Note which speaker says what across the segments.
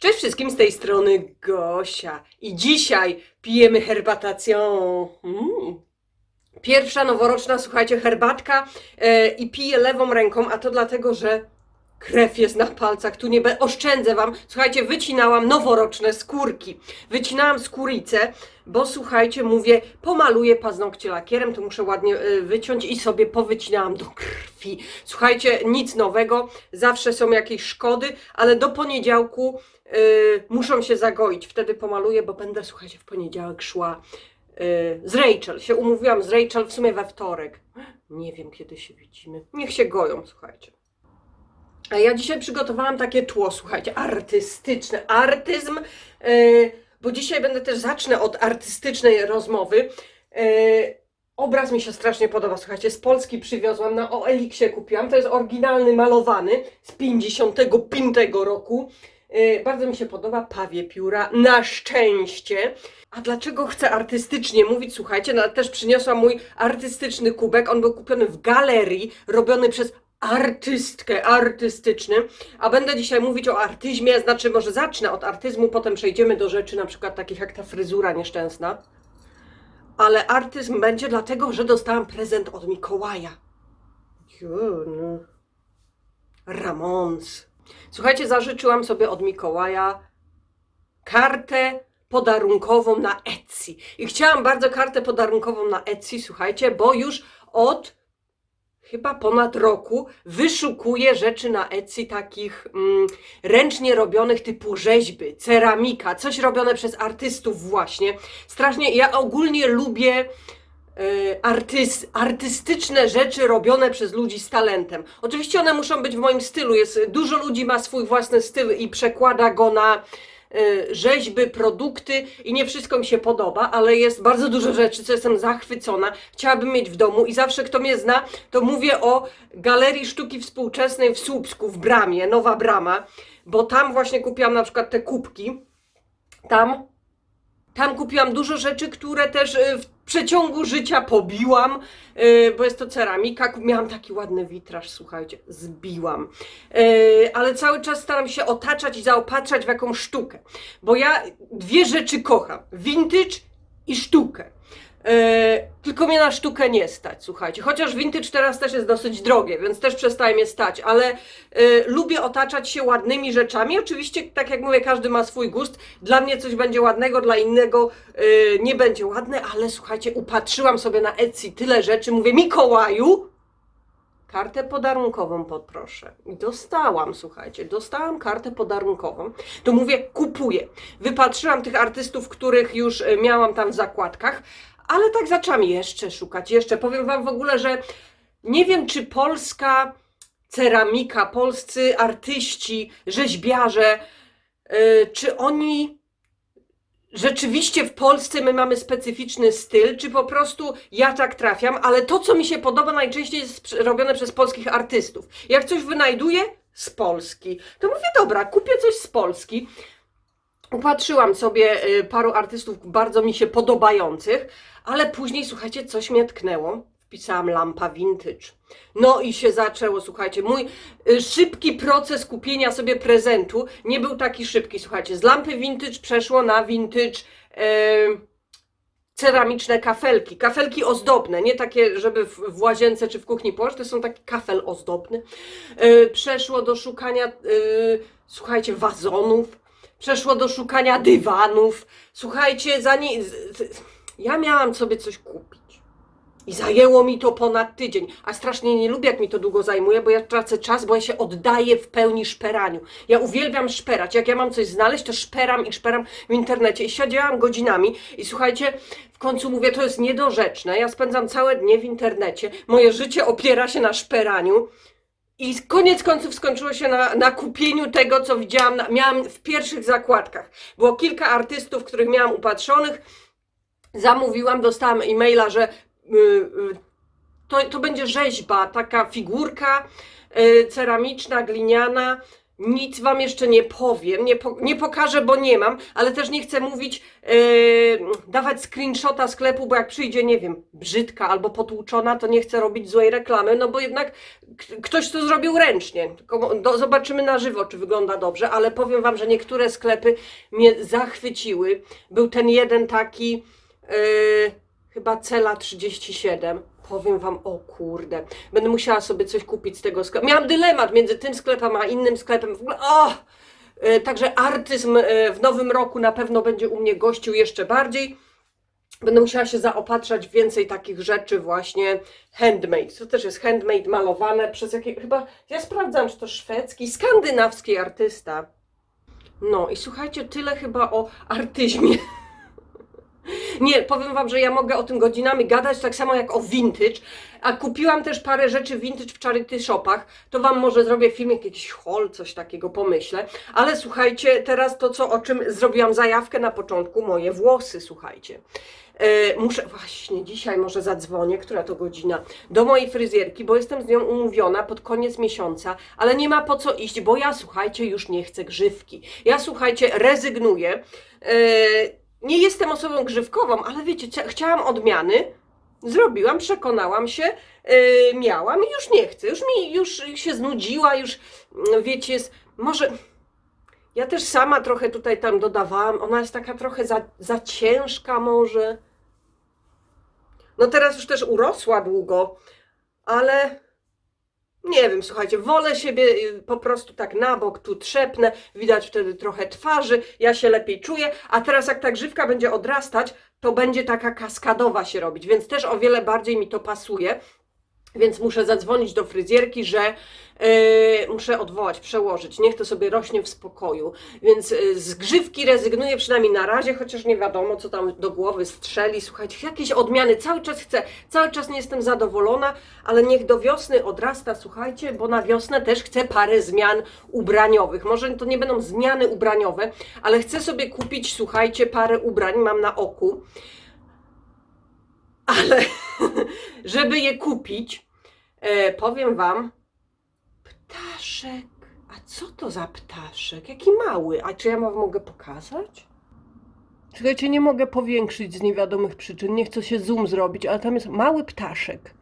Speaker 1: Cześć wszystkim z tej strony Gosia i dzisiaj pijemy herbatację. Mm. Pierwsza noworoczna, słuchajcie, herbatka e, i piję lewą ręką, a to dlatego, że krew jest na palcach. Tu nie oszczędzę wam. Słuchajcie, wycinałam noworoczne skórki. Wycinałam skóricę, bo słuchajcie, mówię, pomaluję paznokcie lakierem, to muszę ładnie e, wyciąć i sobie powycinałam do krwi. Słuchajcie, nic nowego, zawsze są jakieś szkody, ale do poniedziałku y, muszą się zagoić. Wtedy pomaluję, bo będę, słuchajcie, w poniedziałek szła y, z Rachel. Się umówiłam z Rachel w sumie we wtorek. Nie wiem, kiedy się widzimy. Niech się goją, słuchajcie. A ja dzisiaj przygotowałam takie tło, słuchajcie, artystyczne. Artyzm, y, bo dzisiaj będę też, zacznę od artystycznej rozmowy. Y, Obraz mi się strasznie podoba, słuchajcie, z Polski przywiozłam, na OLX-ie kupiłam, to jest oryginalny, malowany z 55 roku. Yy, bardzo mi się podoba, pawie pióra, na szczęście. A dlaczego chcę artystycznie mówić? Słuchajcie, no, też przyniosłam mój artystyczny kubek, on był kupiony w galerii, robiony przez artystkę, artystyczny, a będę dzisiaj mówić o artyzmie, znaczy może zacznę od artyzmu, potem przejdziemy do rzeczy na przykład takich jak ta fryzura nieszczęsna ale artyzm będzie dlatego, że dostałam prezent od Mikołaja. Jun. Ramons. Słuchajcie, zażyczyłam sobie od Mikołaja kartę podarunkową na Etsy. I chciałam bardzo kartę podarunkową na Etsy, słuchajcie, bo już od chyba ponad roku wyszukuję rzeczy na Etsy takich mm, ręcznie robionych typu rzeźby, ceramika, coś robione przez artystów właśnie. Strasznie, ja ogólnie lubię e, artys, artystyczne rzeczy robione przez ludzi z talentem. Oczywiście one muszą być w moim stylu. Jest, dużo ludzi ma swój własny styl i przekłada go na e, rzeźby, produkty i nie wszystko mi się podoba, ale jest bardzo dużo rzeczy, co jestem zachwycona. Chciałabym mieć w domu i zawsze kto mnie zna, to mówię o Galerii Sztuki Współczesnej w Słupsku, w Bramie, Nowa Brama, bo tam właśnie kupiłam na przykład te kubki. Tam tam kupiłam dużo rzeczy, które też y, w przeciągu życia pobiłam, y, bo jest to ceramika. Miałam taki ładny witraż, słuchajcie, zbiłam. Y, Ale cały czas staram się otaczać i zaopatrzać w jakąś sztukę, bo ja dwie rzeczy kocham: vintage i sztukę. E, tylko mnie na sztukę nie stać, słuchajcie. Chociaż vintage teraz też jest dosyć drogie, więc też przestaje mnie stać, ale e, lubię otaczać się ładnymi rzeczami. Oczywiście, tak jak mówię, każdy ma swój gust. Dla mnie coś będzie ładnego, dla innego e, nie będzie ładne, ale słuchajcie, upatrzyłam sobie na Etsy tyle rzeczy. Mówię, Mikołaju, kartę podarunkową poproszę. I dostałam, słuchajcie, dostałam kartę podarunkową. To mówię, kupuję. Wypatrzyłam tych artystów, których już miałam tam w zakładkach, ale tak zaczęłam jeszcze szukać, jeszcze. Powiem Wam w ogóle, że nie wiem, czy polska ceramika, polscy artyści, rzeźbiarze, yy, czy oni rzeczywiście w Polsce my mamy specyficzny styl, czy po prostu ja tak trafiam, ale to, co mi się podoba, najczęściej jest robione przez polskich artystów. Jak coś wynajduję z Polski, to mówię, dobra, kupię coś z Polski. Upatrzyłam sobie y, paru artystów bardzo mi się podobających, ale później, słuchajcie, coś mnie tknęło. Wpisałam lampa vintage. No i się zaczęło, słuchajcie, mój y, szybki proces kupienia sobie prezentu nie był taki szybki, słuchajcie. Z lampy vintage przeszło na vintage y, ceramiczne kafelki. Kafelki ozdobne, nie takie, żeby w, łazience czy w kuchni położyć, to są taki kafel ozdobny. Y, przeszło do szukania, y, słuchajcie, wazonów przeszło do szukania dywanów. Słuchajcie, zanim. Ja miałam sobie coś kupić. I zajęło mi to ponad tydzień. A strasznie nie lubię, jak mi to długo zajmuje, bo ja tracę czas, bo ja się oddaję w pełni szperaniu. Ja uwielbiam szperać. Jak ja mam coś znaleźć, to szperam i szperam w internecie. I siedziałam godzinami i słuchajcie, w końcu mówię, to jest niedorzeczne. Ja spędzam całe dnie w internecie. Moje życie opiera się na szperaniu. I koniec końców skończyło się na, na kupieniu tego, co widziałam, na, miałam w pierwszych zakładkach. Było kilka artystów, których miałam upatrzonych. Zamówiłam, dostałam e-maila, że y, y, to, to będzie rzeźba, taka figurka y, ceramiczna, gliniana. Nic wam jeszcze nie powiem, nie, po, nie pokażę, bo nie mam, ale też nie chcę mówić, yy, dawać screenshota sklepu, bo jak przyjdzie, nie wiem, brzydka albo potłuczona, to nie chcę robić złej reklamy, no bo jednak ktoś to zrobił ręcznie. Do, zobaczymy na żywo, czy wygląda dobrze, ale powiem wam, że niektóre sklepy mnie zachwyciły. Był ten jeden taki, yy, chyba cela 37. Powiem wam, o kurde, będę musiała sobie coś kupić z tego sklepu. Miałam dylemat między tym sklepem a innym sklepem. W ogóle, o! E, Także artyzm e, w nowym roku na pewno będzie u mnie gościł jeszcze bardziej. Będę musiała się zaopatrzać w więcej takich rzeczy właśnie handmade. To też jest handmade malowane przez jakie chyba ja sprawdzam, czy to szwedzki, skandynawski artysta. No i słuchajcie, tyle chyba o artyzmie. Nie, powiem Wam, że ja mogę o tym godzinami gadać, tak samo jak o vintage. A kupiłam też parę rzeczy vintage w charity shopach. To Wam może zrobię filmik, jakiś haul, coś takiego pomyślę. Ale słuchajcie, teraz to, co, o czym zrobiłam zajawkę na początku, moje włosy, słuchajcie. E, muszę właśnie dzisiaj może zadzwonię, która to godzina, do mojej fryzjerki, bo jestem z nią umówiona pod koniec miesiąca, ale nie ma po co iść, bo ja słuchajcie, już nie chcę grzywki. Ja słuchajcie, rezygnuję. E, nie jestem osobą grzywkową, ale wiecie, chcia- chciałam odmiany. Zrobiłam, przekonałam się, yy, miałam i już nie chcę. Już mi już się znudziła, już mm, wiecie, jest, może. Ja też sama trochę tutaj tam dodawałam. Ona jest taka trochę za, za ciężka, może. No teraz już też urosła długo, ale nie wiem, słuchajcie, wolę siebie y, po prostu tak na bok tu trzepnę, widać wtedy trochę twarzy, ja się lepiej czuję, a teraz jak ta grzywka będzie odrastać, to będzie taka kaskadowa się robić, więc też o wiele bardziej mi to pasuje. Więc muszę zadzwonić do fryzjerki, że yy, muszę odwołać, przełożyć. Niech to sobie rośnie w spokoju. Więc yy, z grzywki rezygnuję przynajmniej na razie, chociaż nie wiadomo, co tam do głowy strzeli. Słuchajcie, jakieś odmiany. Cały czas chcę, cały czas nie jestem zadowolona, ale niech do wiosny odrasta, słuchajcie, bo na wiosnę też chcę parę zmian ubraniowych. Może to nie będą zmiany ubraniowe, ale chcę sobie kupić, słuchajcie, parę ubrań, mam na oku. Ale żeby je kupić, e, powiem Wam, ptaszek. A co to za ptaszek? Jaki mały. A czy ja wam mogę pokazać? Słuchajcie, nie mogę powiększyć z niewiadomych przyczyn. Nie chcę się zoom zrobić, ale tam jest mały ptaszek.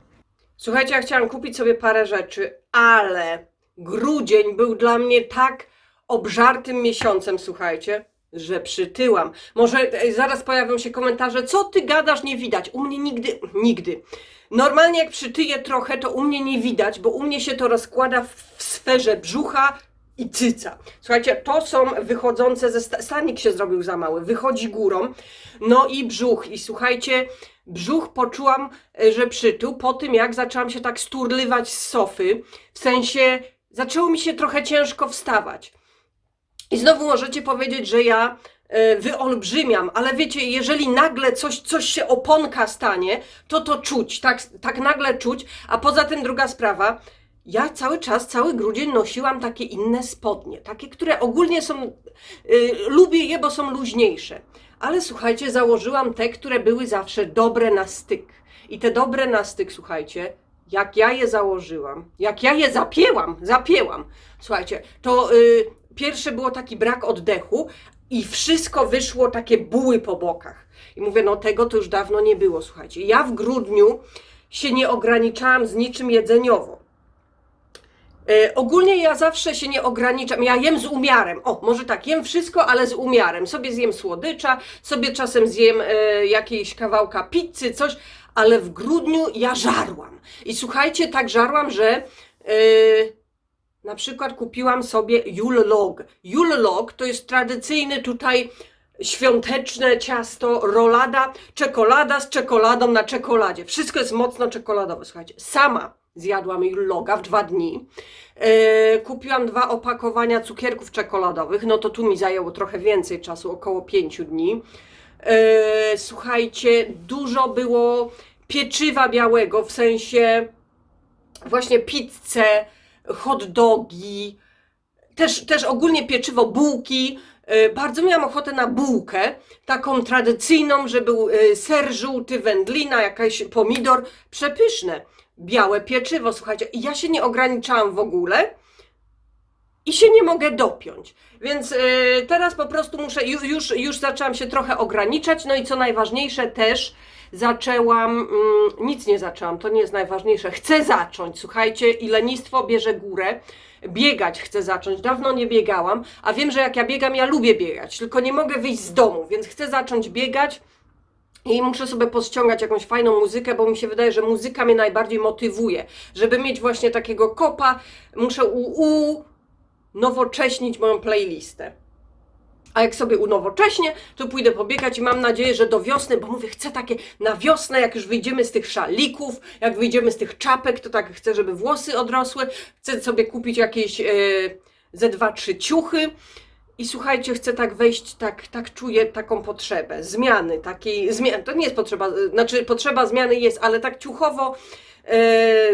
Speaker 1: Słuchajcie, ja chciałam kupić sobie parę rzeczy, ale grudzień był dla mnie tak obżartym miesiącem, słuchajcie, że przytyłam. Może e, zaraz pojawią się komentarze, co ty gadasz, nie widać. U mnie nigdy, nigdy. Normalnie jak przytyję trochę, to u mnie nie widać, bo u mnie się to rozkłada w, sferze brzucha i cyca. Słuchajcie, to są wychodzące ze... sta- Stanik się zrobił za mały, wychodzi górą, no i brzuch. I słuchajcie, brzuch poczułam, e, że przytył po tym, jak zaczęłam się tak sturlywać z sofy. W sensie, zaczęło mi się trochę ciężko wstawać. I znowu możecie powiedzieć, że ja e, wyolbrzymiam, ale wiecie, jeżeli nagle coś, coś się oponka stanie, to to czuć, tak, tak nagle czuć. A poza tym druga sprawa, ja cały czas, cały grudzień nosiłam takie inne spodnie, takie, które ogólnie są, y, lubię je, bo są luźniejsze. Ale słuchajcie, założyłam te, które były zawsze dobre na styk. I te dobre na styk, słuchajcie, jak ja je założyłam, jak ja je zapięłam, zapięłam, słuchajcie, to y, pierwsze było taki brak oddechu i wszystko wyszło takie buły po bokach. I mówię, no tego to już dawno nie było, słuchajcie. Ja w grudniu się nie ograniczałam z niczym jedzeniowo. E, ogólnie ja zawsze się nie ograniczam. Ja jem z umiarem. O, może tak, jem wszystko, ale z umiarem. Sobie zjem słodycza, sobie czasem zjem e, jakieś kawałka pizzy, coś, ale w grudniu ja żarłam. I słuchajcie, tak żarłam, że e, na przykład kupiłam sobie Yule Log. Yule Log to jest tradycyjny tutaj świąteczne ciasto, rolada, czekolada z czekoladą na czekoladzie. Wszystko jest mocno czekoladowe, słuchajcie. Sama zjadłam Yule Loga w dwa dni. E, kupiłam dwa opakowania cukierków czekoladowych, no to tu mi zajęło trochę więcej czasu, około pięciu dni. E, słuchajcie, dużo było pieczywa białego, w sensie właśnie pizzę, hot dogi, też, też ogólnie pieczywo, bułki. E, Bardzo miałam ochotę na bułkę, taką tradycyjną, że był e, ser żółty, wędlina, jakaś pomidor, przepyszne. Białe pieczywo, słuchajcie. I ja się nie ograniczałam w ogóle. i się nie mogę dopiąć. Więc y, teraz po prostu muszę, ju, już, już zaczęłam się trochę ograniczać, no i co najważniejsze też zaczęłam, mm, nic nie zaczęłam, to nie jest najważniejsze, chcę zacząć, słuchajcie, i lenistwo bierze górę, biegać chcę zacząć, dawno nie biegałam, a wiem, że jak ja biegam, ja lubię biegać, tylko nie mogę wyjść z domu, więc chcę zacząć biegać, i muszę sobie pościągać jakąś fajną muzykę, bo mi się wydaje, że muzyka mnie najbardziej motywuje. Żeby mieć właśnie takiego kopa, muszę u, u nowocześnić moją playlistę. A jak sobie unowocześnie, to pójdę pobiegać i mam nadzieję, że do wiosny, bo mówię, chcę takie na wiosnę, jak już wyjdziemy z tych szalików, jak wyjdziemy z tych czapek, to tak chcę, żeby włosy odrosły. Chcę sobie kupić jakieś e, ze dwa, trzy ciuchy. I słuchajcie, chcę tak wejść, tak, tak czuję taką potrzebę, zmiany, takiej, zmian, to nie jest potrzeba, y, znaczy potrzeba zmiany jest, ale tak ciuchowo e,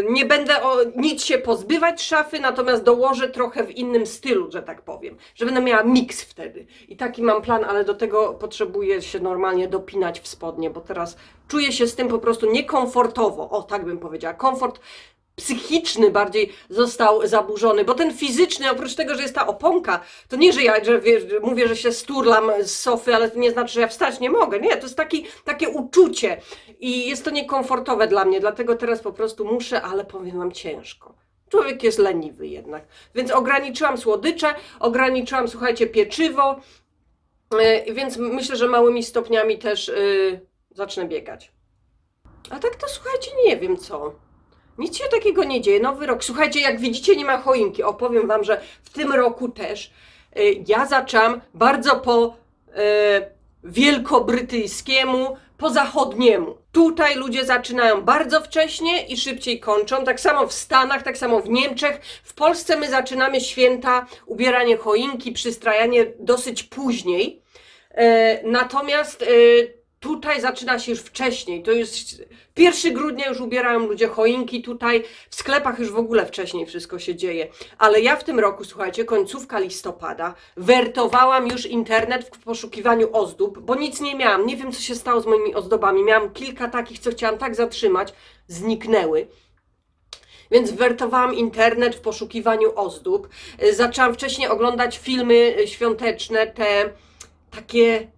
Speaker 1: nie będę o, nic się pozbywać szafy, natomiast dołożę trochę w innym stylu, że tak powiem, że będę miała miks wtedy. I taki mam plan, ale do tego potrzebuję się normalnie dopinać w spodnie, bo teraz czuję się z tym po prostu niekomfortowo, o tak bym powiedziała, komfort psychiczny bardziej został zaburzony, bo ten fizyczny, oprócz tego, że jest ta oponka, to nie, że ja że, wiesz, mówię, że się sturlam z sofy, ale to nie znaczy, że ja wstać nie mogę. Nie, to jest taki, takie uczucie i jest to niekomfortowe dla mnie, dlatego teraz po prostu muszę, ale powiem wam ciężko. Człowiek jest leniwy jednak. Więc ograniczyłam słodycze, ograniczyłam, słuchajcie, pieczywo, yy, więc myślę, że małymi stopniami też yy, zacznę biegać. A tak to słuchajcie, nie wiem co. Nic się takiego nie dzieje. Nowy rok. Słuchajcie, jak widzicie, nie ma choinki. Opowiem Wam, że w tym roku też y, ja zaczęłam bardzo po y, wielkobrytyjskiemu, po zachodniemu. Tutaj ludzie zaczynają bardzo wcześnie i szybciej kończą. Tak samo w Stanach, tak samo w Niemczech. W Polsce my zaczynamy święta, ubieranie choinki, przystrajanie dosyć później. E, natomiast e, tutaj zaczyna się już wcześniej. To jest 1 grudnia już ubierają ludzie choinki tutaj. W sklepach już w ogóle wcześniej wszystko się dzieje. Ale ja w tym roku, słuchajcie, końcówka listopada, wertowałam już internet w poszukiwaniu ozdób, bo nic nie miałam. Nie wiem, co się stało z moimi ozdobami. Miałam kilka takich, co chciałam tak zatrzymać, zniknęły. Więc wertowałam internet w poszukiwaniu ozdób. Zaczęłam wcześniej oglądać filmy świąteczne, te takie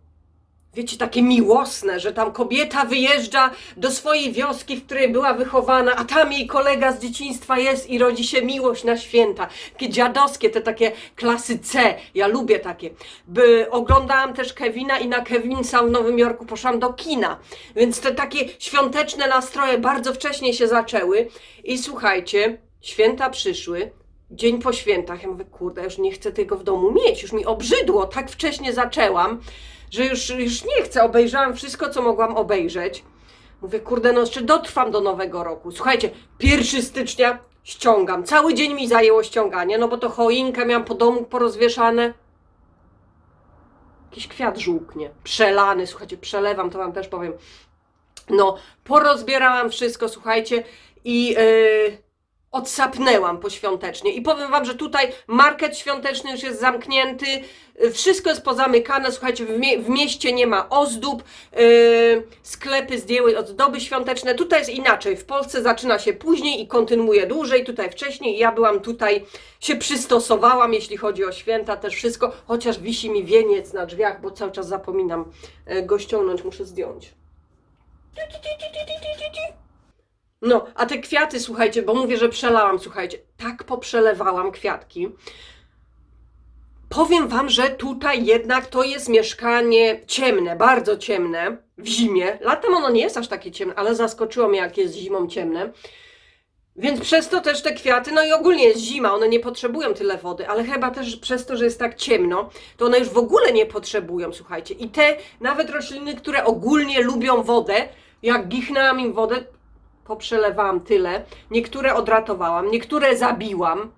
Speaker 1: wiecie, takie miłosne, że tam kobieta wyjeżdża do swojej wioski, w której była wychowana, a tam jej kolega z dzieciństwa jest i rodzi się miłość na święta. Takie dziadowskie, te takie klasy C. Ja lubię takie. By, oglądałam też Kevina i na Kevinsa w Nowym Jorku poszłam do kina. Więc te takie świąteczne nastroje bardzo wcześnie się zaczęły. I słuchajcie, święta przyszły, dzień po świętach. Ja mówię, kurde, już nie chcę tego w domu mieć, już mi obrzydło, tak wcześnie zaczęłam że już, już nie chcę. Obejrzałam wszystko, co mogłam obejrzeć. Mówię, kurde, no jeszcze dotrwam do nowego roku. Słuchajcie, 1 stycznia ściągam. Cały dzień mi zajęło ściąganie, no bo to choinkę miałam po domu porozwieszane. Jakiś kwiat żółknie, przelany, słuchajcie, przelewam, to wam też powiem. No, porozbierałam wszystko, słuchajcie, i yy, odsapnęłam poświątecznie. I powiem Wam, że tutaj market świąteczny już jest zamknięty, y, wszystko jest pozamykane, słuchajcie, w, mie w mieście nie ma ozdób, yy, sklepy zdjęły ozdoby świąteczne. Tutaj jest inaczej, w Polsce zaczyna się później i kontynuuje dłużej, tutaj wcześniej. Ja byłam tutaj, się przystosowałam, jeśli chodzi o święta, też wszystko, chociaż wisi mi wieniec na drzwiach, bo cały czas zapominam yy, go ściągnąć, muszę zdjąć. No, a te kwiaty, słuchajcie, bo mówię, że przelałam, słuchajcie, tak poprzelewałam kwiatki. Powiem Wam, że tutaj jednak to jest mieszkanie ciemne, bardzo ciemne w zimie. Latem ono nie jest aż takie ciemne, ale zaskoczyło mnie, jak jest zimą ciemne. Więc przez to też te kwiaty, no i ogólnie jest zima, one nie potrzebują tyle wody, ale chyba też przez to, że jest tak ciemno, to one już w ogóle nie potrzebują, słuchajcie. I te nawet rośliny, które ogólnie lubią wodę, jak gichnęłam im wodę, poprzelewałam tyle. Niektóre odratowałam, niektóre zabiłam.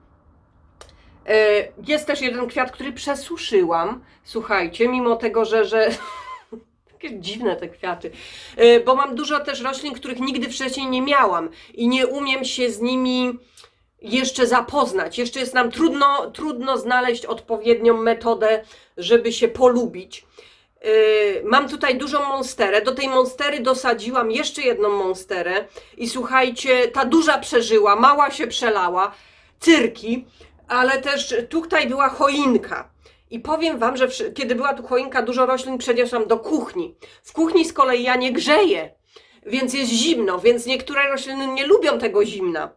Speaker 1: E, Jest też jeden kwiat, który przesuszyłam. Słuchajcie, mimo tego, że. że... Takie dziwne te kwiaty. E, Bo mam dużo też roślin, których nigdy wcześniej nie miałam i nie umiem się z nimi jeszcze zapoznać. Jeszcze jest nam trudno, trudno znaleźć odpowiednią metodę, żeby się polubić. Yy, mam tutaj dużą monsterę. Do tej monstery dosadziłam jeszcze jedną monsterę. I słuchajcie, ta duża przeżyła, mała się przelała. Cyrki. ale też tutaj była choinka. I powiem Wam, że kiedy była tu choinka, dużo roślin przeniosłam do kuchni. W kuchni z kolei ja nie grzeję, więc jest zimno, więc niektóre rośliny nie lubią tego zimna.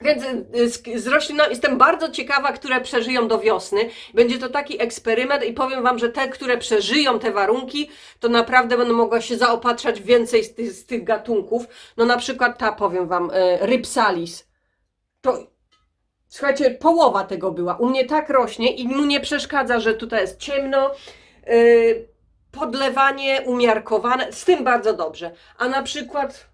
Speaker 1: Więc y, z, z rośliną jestem bardzo ciekawa, które przeżyją do wiosny. Będzie to taki eksperyment i powiem Wam, że te, które przeżyją te warunki, to naprawdę będę mogła się zaopatrzać w więcej z, tych- z tych gatunków. No na przykład ta, powiem Wam, y, Rybsalis. To Słuchajcie, połowa tego była. U mnie tak rośnie i mu nie przeszkadza, że tutaj jest ciemno. Yy, podlewanie umiarkowane, z tym bardzo dobrze. A na przykład,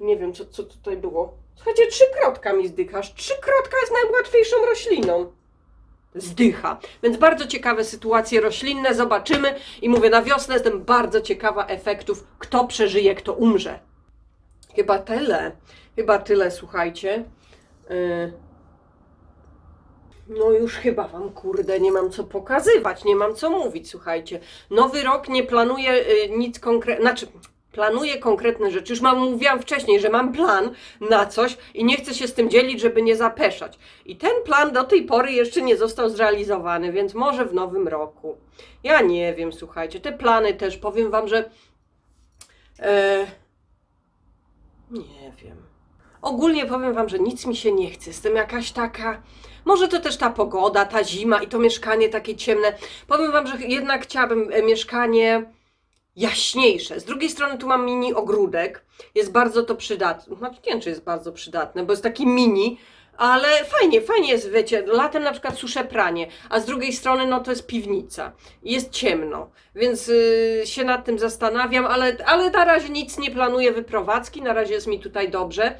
Speaker 1: nie wiem, co, co tutaj było. Słuchajcie, trzykrotka mi zdychasz. Trzykrotka jest najłatwiejszą rośliną. Zdycha. Więc bardzo ciekawe sytuacje roślinne, zobaczymy. I mówię, na wiosnę jestem bardzo ciekawa efektów, kto przeżyje, kto umrze. Chyba tyle. Chyba tyle, słuchajcie. Yy, no już chyba wam kurde nie mam co pokazywać, nie mam co mówić, słuchajcie. Nowy rok nie planuję y, nic konkretnego, znaczy planuję konkretne rzeczy. Już mam, mówiłam wcześniej, że mam plan na coś i nie chcę się z tym dzielić, żeby nie zapeszać. I ten plan do tej pory jeszcze nie został zrealizowany, więc może w nowym roku. Ja nie wiem, słuchajcie, te plany też, powiem wam, że e, nie wiem. Ogólnie powiem Wam, że nic mi się nie chce. Jestem jakaś taka. Może to też ta pogoda, ta zima i to mieszkanie takie ciemne. Powiem Wam, że jednak chciałabym e, mieszkanie jaśniejsze. Z drugiej strony tu mam mini ogródek. Jest bardzo to przydatne. Znaczy nie wiem, czy jest bardzo przydatne, bo jest taki mini, ale fajnie, fajnie jest, wiecie, latem na przykład suszę pranie, a z drugiej strony no to jest piwnica jest ciemno, więc yy, się nad tym zastanawiam, ale, ale na razie nic nie planuję wyprowadzki, na razie jest mi tutaj dobrze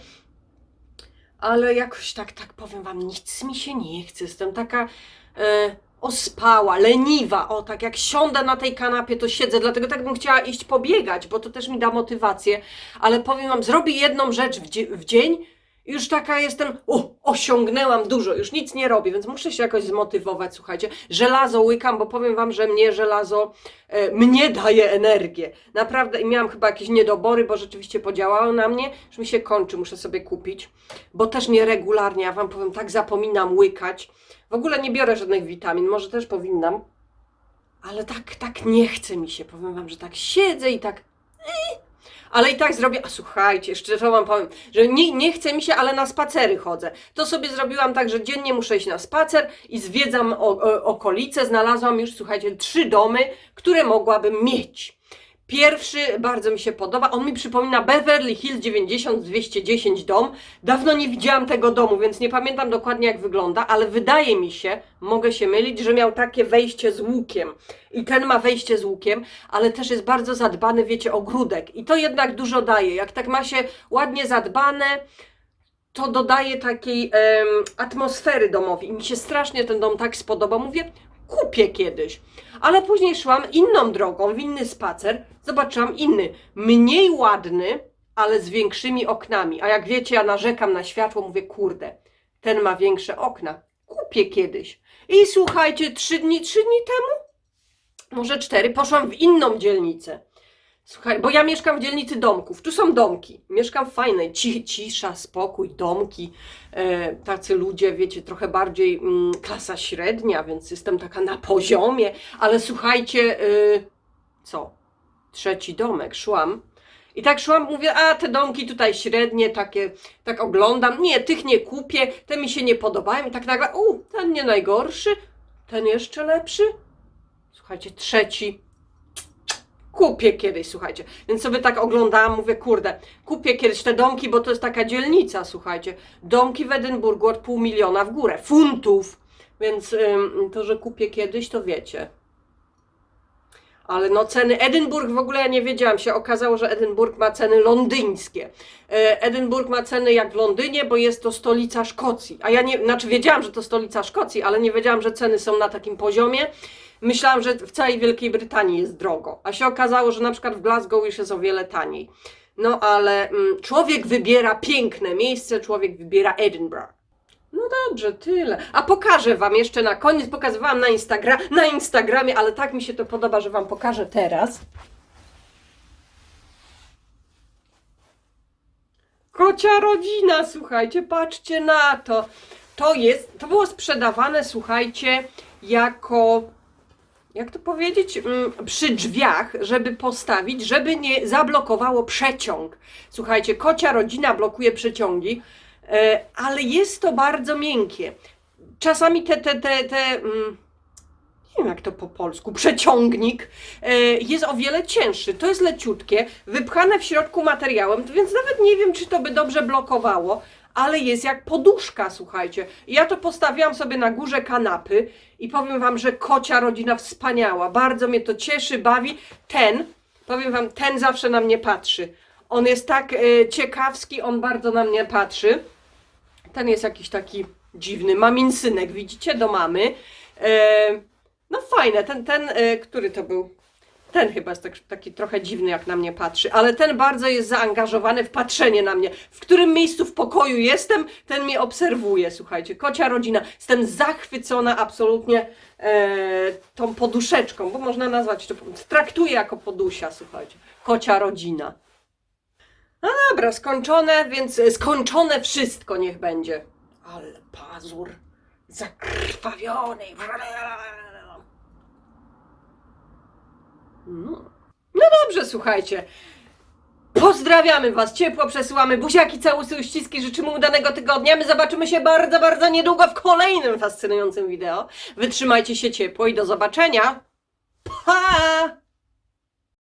Speaker 1: ale jakoś tak, tak powiem wam, nic mi się nie chce. Jestem taka e, ospała, leniwa. O, tak jak siądę na tej kanapie, to siedzę, dlatego tak bym chciała iść pobiegać, bo to też mi da motywację. Ale powiem wam, zrobię jedną rzecz w, dzie- w dzień. i Już taka jestem, o, osiągnęłam dużo, już nic nie robię, więc muszę się jakoś zmotywować, słuchajcie. Żelazo łykam, bo powiem wam, że mnie żelazo, e, mnie daje energię. Naprawdę, i miałam chyba jakieś niedobory, bo rzeczywiście podziałało na mnie, już mi się kończy, muszę sobie kupić bo też nieregularnie, ja Wam powiem, tak zapominam łykać. W ogóle nie biorę żadnych witamin, może też powinnam, ale tak, tak nie chce mi się. Powiem Wam, że tak siedzę i tak. eh. Ale i tak zrobię, a słuchajcie, szczerze Wam powiem, że nie, nie chce mi się, ale na spacery chodzę. To sobie zrobiłam tak, że dziennie muszę iść na spacer i zwiedzam o, o, okolice. Znalazłam już, słuchajcie, trzy domy, które mogłabym mieć. Pierwszy bardzo mi się podoba. On mi przypomina Beverly Hills 90-210 dom. Dawno nie widziałam tego domu, więc nie pamiętam dokładnie jak wygląda, ale wydaje mi się, mogę się mylić, że miał takie wejście z łukiem. I ten ma wejście z łukiem, ale też jest bardzo zadbany, wiecie, ogródek. I to jednak dużo daje. Jak tak ma się ładnie zadbane, to dodaje takiej em, atmosfery domowi. I mi się strasznie ten dom tak spodobał. Mówię, kupię kiedyś. Ale później szłam inną drogą, w inny spacer, zobaczyłam inny, mniej ładny, ale z większymi oknami. A jak wiecie, ja narzekam na światło, mówię, kurde, ten ma większe okna. Kupię kiedyś. I słuchajcie, trzy dni, trzy dni temu, może cztery, poszłam w inną dzielnicę. Słuchaj, bo ja mieszkam w dzielnicy domków. Tu są domki. Mieszkam ci, cisza, spokój, domki. E, tacy ludzie, wiecie, trochę bardziej mm, klasa średnia, więc jestem taka na poziomie. Ale słuchajcie, y, co? Trzeci domek, szłam. I tak szłam, mówię, a te domki tutaj średnie, takie, tak oglądam. Nie, tych nie kupię, te mi się nie podobają. I tak nagle, u, ten nie najgorszy, ten jeszcze lepszy. Słuchajcie, trzeci, kupię kiedyś, słuchajcie. Więc sobie tak oglądałam, mówię, kurde, kupię kiedyś te domki, bo to jest taka dzielnica, słuchajcie. Domki w Edynburgu od pół miliona w górę, funtów. Więc ym, to, że kupię kiedyś, to wiecie. Ale no ceny, Edynburg w ogóle ja nie wiedziałam, się okazało, że Edynburg ma ceny londyńskie. E, Edynburg ma ceny jak w Londynie, bo jest to stolica Szkocji. A ja nie, znaczy wiedziałam, że to stolica Szkocji, ale nie wiedziałam, że ceny są na takim poziomie. Myślałam, że w całej Wielkiej Brytanii jest drogo, a się okazało, że na przykład w Glasgow już jest o wiele taniej. No ale mm, człowiek wybiera piękne miejsce, człowiek wybiera Edinburgh. No dobrze, tyle. A pokażę Wam jeszcze na koniec, pokazywałam na, Instagra na Instagramie, ale tak mi się to podoba, że Wam pokażę teraz. Kocia rodzina, słuchajcie, patrzcie na to. To jest, to było sprzedawane, słuchajcie, jako jak to powiedzieć, mm, przy drzwiach, żeby postawić, żeby nie zablokowało przeciąg. Słuchajcie, kocia rodzina blokuje przeciągi, e, ale jest to bardzo miękkie. Czasami te, te, te, te mm, nie wiem jak to po polsku, przeciągnik e, jest o wiele cięższy. To jest leciutkie, wypchane w środku materiałem, więc nawet nie wiem, czy to by dobrze blokowało, ale jest jak poduszka, słuchajcie. Ja to postawiłam sobie na górze kanapy i powiem wam, że kocia rodzina wspaniała. Bardzo mnie to cieszy, bawi. Ten, powiem wam, ten zawsze na mnie patrzy. On jest tak e, ciekawski, on bardzo na mnie patrzy. Ten jest jakiś taki dziwny, mamin synek, widzicie, do mamy. E, no fajne, ten, ten, e, który to był? Ten chyba jest tak, taki trochę dziwny, jak na mnie patrzy, ale ten bardzo jest zaangażowany w patrzenie na mnie. W którym miejscu w pokoju jestem, ten mnie obserwuje, słuchajcie. Kocia rodzina. Jestem zachwycona absolutnie e, tą poduszeczką, bo można nazwać to, traktuję jako podusia, słuchajcie. Kocia rodzina. No dobra, skończone, więc skończone wszystko niech będzie. Ale pazur zakrwawiony. No. no dobrze, słuchajcie. Pozdrawiamy Was ciepło, przesyłamy buziaki, całusy, uściski, życzymy udanego tygodnia. My zobaczymy się bardzo, bardzo niedługo w kolejnym fascynującym wideo. Wytrzymajcie się ciepło i do zobaczenia. Pa!